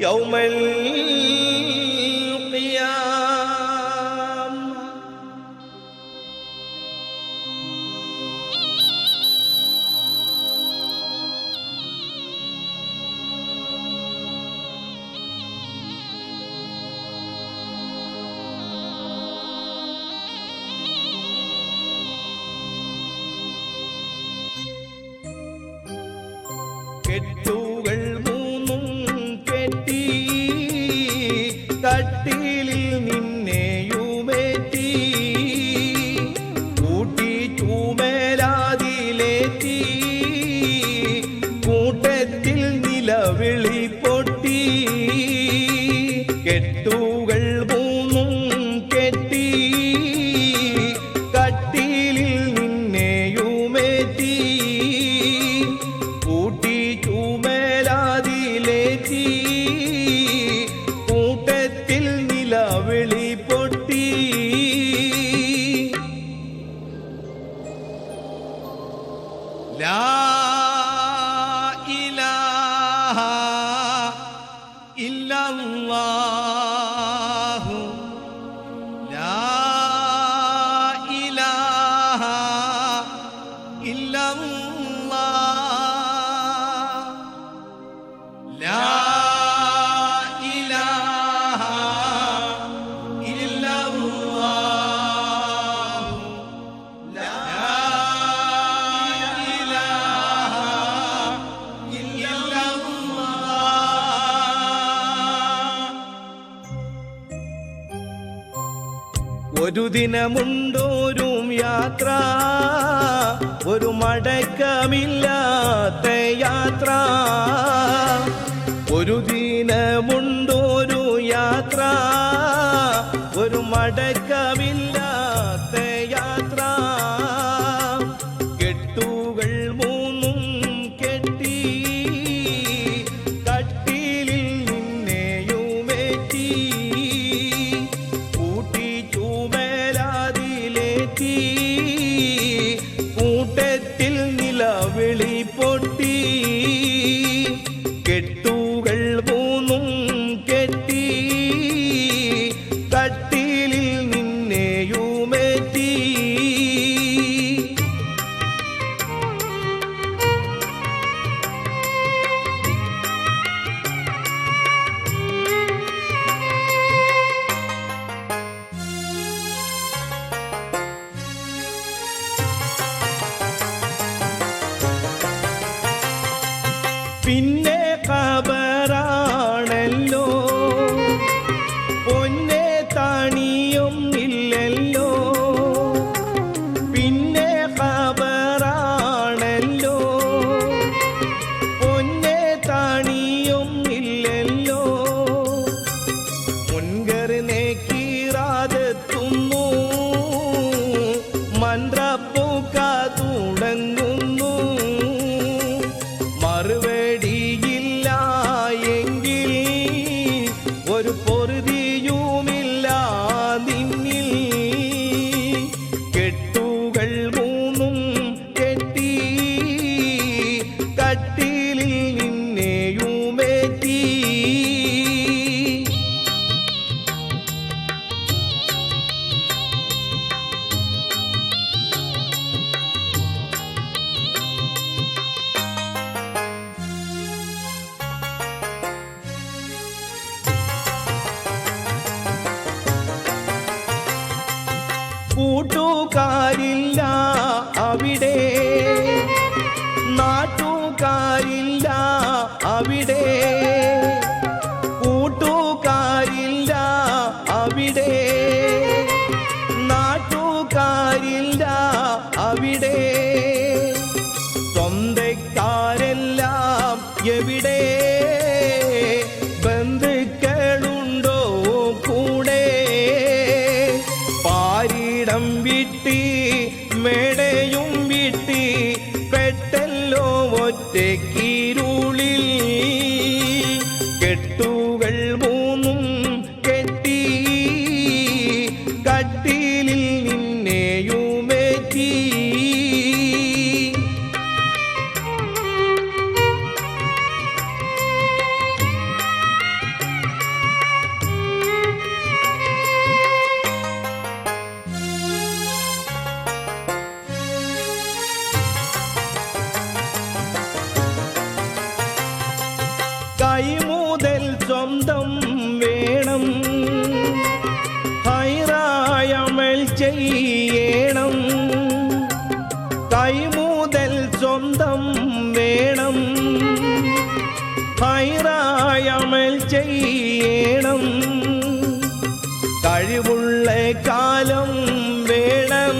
يوم القيامة كتو No. ഒരു ദിനമുണ്ടോരും യാത്ര? ഒരു മടക്കമില്ലാത്ത യാത്ര. ഒരു ദിനമുണ്ടോരു യാത്ര? ഒരു മടക്കമില്ല കൂട്ടുകാരില്ല അവിടെ. നാട്ടുകാരില്ല അവിടെ. കൂട്ടുകാരില്ല അവിടെ. നാട്ടുകാരില്ല അവിടെ. സ്വന്തക്കാരെല്ലാം എവിടെ? te quiero. അമൽ ചെയ്യണം. കഴിവുള്ള കാലം വേണം.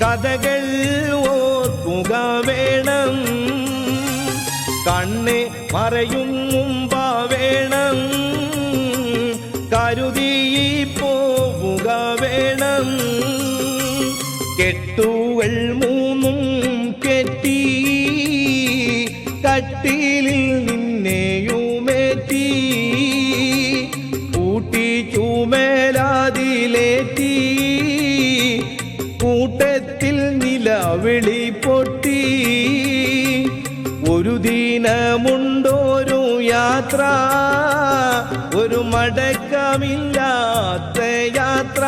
കഥകൾ ഓർക്കുക വേണം. കണ്ണ് മറയും മുമ്പ വേണം. കരുതി പോവുക വേണം. കെട്ടുകൾ മൂന്നും നിലവിളി പൊട്ടി. ഒരു ദിനമുണ്ടോരു യാത്ര. ഒരു മടക്കമില്ലാത്ത യാത്ര.